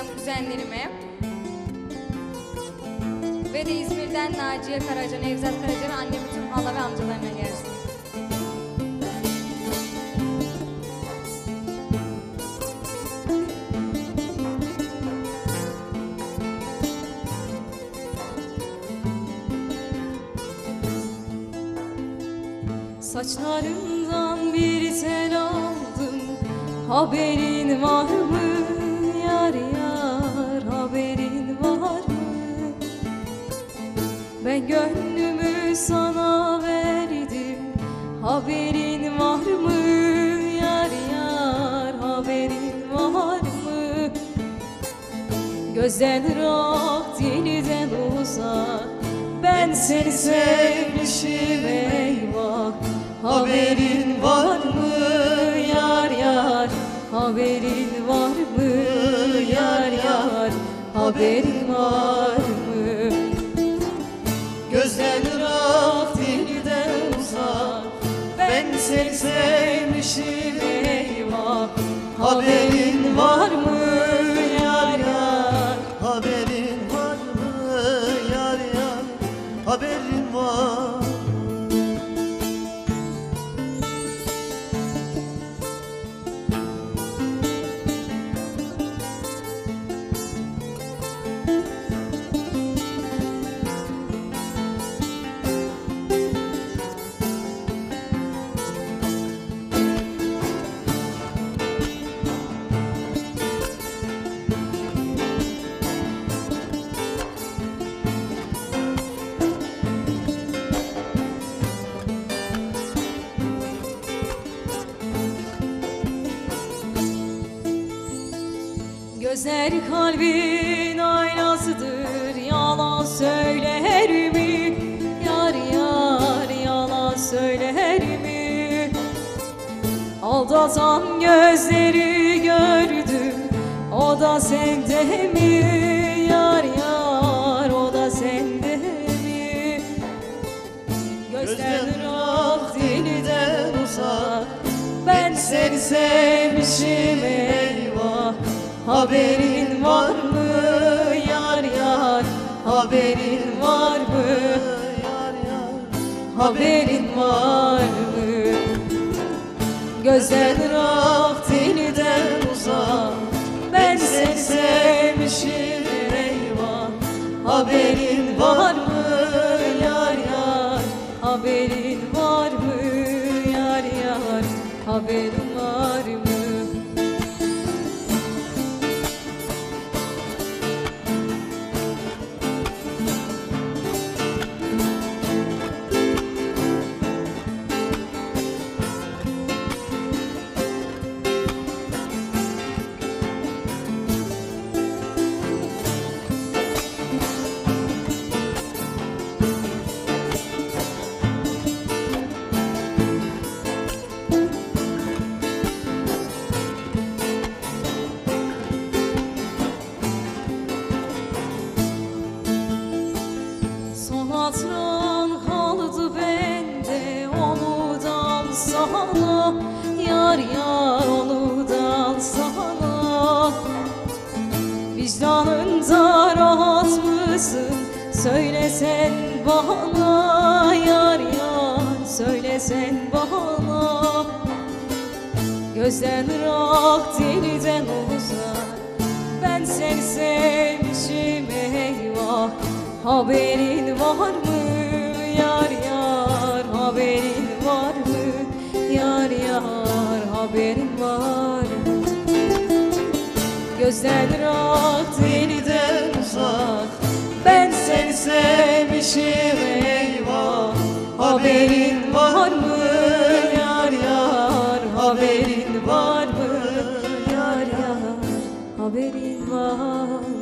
hem kuzenlerime. Ve de İzmir'den Naciye Karaca, Nevzat Karaca ve annemin tüm hala ve amcalarına gelsin. Saçlarından bir tel aldım Haberin var mı yar yar Ben gönlümü sana verdim. Haberin var mı? Yar yar Haberin var mı? Gözden ırak dilden uzak. Ben seni sevmişim eyvah. Haberin var mı? Yar yar. Haberin var mı? Yar yar. Haberin var Seni sevmişim eyvah. Haberin var mı yar yar? Haberin var mı yar yar? Haberin var Gözler kalbin aynasıdır Yalan söyler mi? Yar yar yalan söyler mi? Aldatan gözleri gördüm O da sende mi? Yar yar o da sende mi? Gözler ırak dilden uzak Ben seni sevmişim eyvah Haberin var mı yar yar? Haberin var mı? Yar yar Haberin var mı? Gözler ırak dilden uzak. Ben seni sevmişim eyvah. Haberin var mı Yar yar onu da sana Vicdanında rahat mısın? Söylesen bana. Yar yar söylesen bana. Gözden ırak dilden uzak. Ben seni sevmişim eyvah. Haberin var mı Haberin var. Mı Gözden ırak dilden uzak. Ben seni sevmişim eyvah. Haberin var mı? Yar yar. Haberin var mı? Yar yar. Haberin var